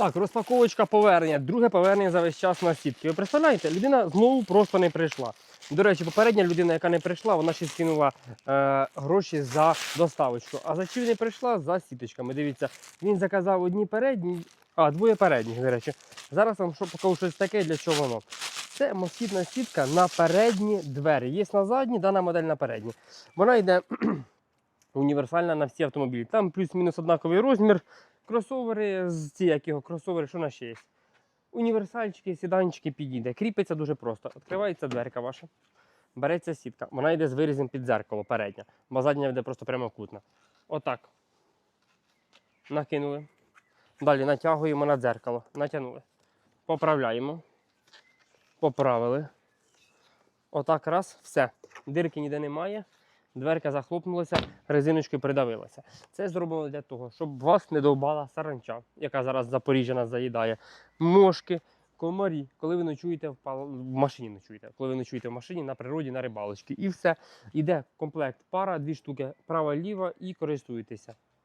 Так, розпаковочка повернення. Друге повернення за весь час на сітки. Ви представляєте, людина знову просто не прийшла. До речі, попередня людина, яка не прийшла, вона ще скинула е, гроші за доставочку. А за чим не прийшла? За сіточками. Дивіться, він заказав одні передні, а двоє передніх, до речі. Зараз вам покажу щось таке, для чого воно. Це москітна сітка на передні двері. Є на задні, дана модель на передні. Вона йде універсальна на всі автомобілі. Там плюс-мінус однаковий розмір. Кросовери з ці як його кросовери, що на ще є. Універсальчики, сіданчики підійде. Кріпиться дуже просто. Відкривається дверка ваша. Береться сітка. Вона йде з вирізом під дзеркало передня, бо задня йде просто прямокутна. Отак. Накинули. Далі натягуємо на дзеркало. Натягнули. Поправляємо. Поправили. Отак раз, все. Дирки ніде немає. Дверка захлопнулася, резиночкою придавилася. Це зроблено для того, щоб вас не довбала саранча, яка зараз в Запоріжжя нас заїдає. Мошки, комарі, коли ви ночуєте в, пал... в машині, ночуєте, коли ви ночуєте в машині на природі, на рибалочці. І все. Іде комплект пара, дві штуки, права ліва і користуєтеся.